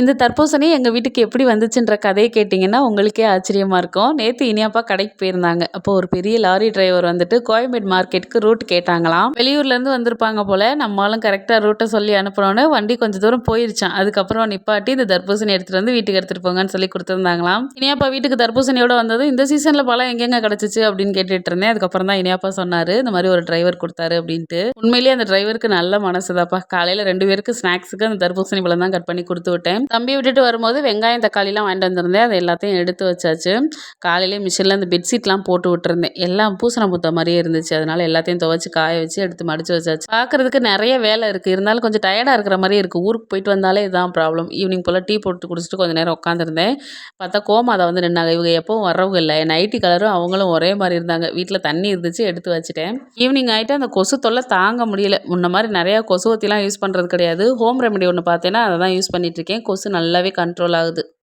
இந்த தர்பூசணி எங்கள் வீட்டுக்கு எப்படி வந்துச்சுன்ற கதையை கேட்டிங்கன்னா உங்களுக்கே ஆச்சரியமாக இருக்கும். நேற்று இனியாப்பா கடைக்கு போயிருந்தாங்க. அப்போ ஒரு பெரிய லாரி டிரைவர் வந்துட்டு கோயம்பேடு மார்க்கெட்டுக்கு ரூட் கேட்டாங்களாம். வெளியூர்லேருந்து வந்திருப்பாங்க போல் நம்மளும் கரெக்டாக ரூட்டை சொல்லி அனுப்புனோன்னே வண்டி கொஞ்சம் தூரம் போயிருச்சான் அதுக்கப்புறம் நிப்பாட்டி இந்த தர்பூசணி எடுத்துகிட்டு வந்து வீட்டுக்கு எடுத்துகிட்டு போங்கன்னு சொல்லி கொடுத்துருந்தாங்களாம். இனியாப்பா வீட்டுக்கு தர்பூசணியோட வந்தது இந்த சீசனில் பழம் எங்கெங்க கிடச்சிச்சு அப்படின்னு கேட்டுட்டு இருந்தேன். அதுக்கப்புறம் தான் இனியாப்பா சொன்னார் இந்த மாதிரி ஒரு டிரைவர் கொடுத்தாரு அப்படின்ட்டு. உண்மையிலேயே அந்த டிரைவருக்கு நல்ல மனசுதாப்பா. காலையில் ரெண்டு பேருக்கு ஸ்நாக்ஸுக்கு அந்த தர்பூசணி பழம் தான் கட் பண்ணி கொடுத்து விட்டேன். தம்பி விட்டுட்டு வரும்போது வெங்காயம் தக்காளிலாம் வாங்கிட்டு வந்திருந்தேன். அதை எல்லாத்தையும் எடுத்து வச்சாச்சு. காலையிலே மிஷினில் அந்த பெட்ஷீட்லாம் போட்டு விட்டுருந்தேன். எல்லாம் பூசணம் புத்த மாதிரியே இருந்துச்சு. அதனால எல்லாத்தையும் துவைச்சி காய வச்சு எடுத்து மடித்து வச்சாச்சு. பார்க்குறதுக்கு நிறைய வேலை இருக்குது இருந்தாலும் கொஞ்சம் டயர்டாக இருக்கிற மாதிரி இருக்குது ஊருக்கு போயிட்டு வந்தாலே இதுதான் ப்ராப்ளம் ஈவினிங் போல் டீ போட்டு குடிச்சிட்டு கொஞ்சம் நேரம் உட்காந்துருந்தேன் பார்த்தா கோமாதா வந்து நின்னாங்க. இவங்க எப்பவும் வரவங்க இல்லை. நைட்டி கலரும் அவங்களும் ஒரே மாதிரி இருந்தாங்க. வீட்டில் தண்ணி இருந்துச்சு எடுத்து வச்சுட்டேன். ஈவினிங் ஆகிட்டு அந்த கொசு தொல்லை தாங்க முடியல. முன்ன மாதிரி நிறையா கொசுவத்திலாம் யூஸ் பண்ணுறது கிடையாது. ஹோம் ரெமெடி ஒன்று பார்த்தேன்னா அதை தான் யூஸ் பண்ணிகிட்ருக்கேன் கொசு நல்லாவே கண்ட்ரோல் ஆகுது.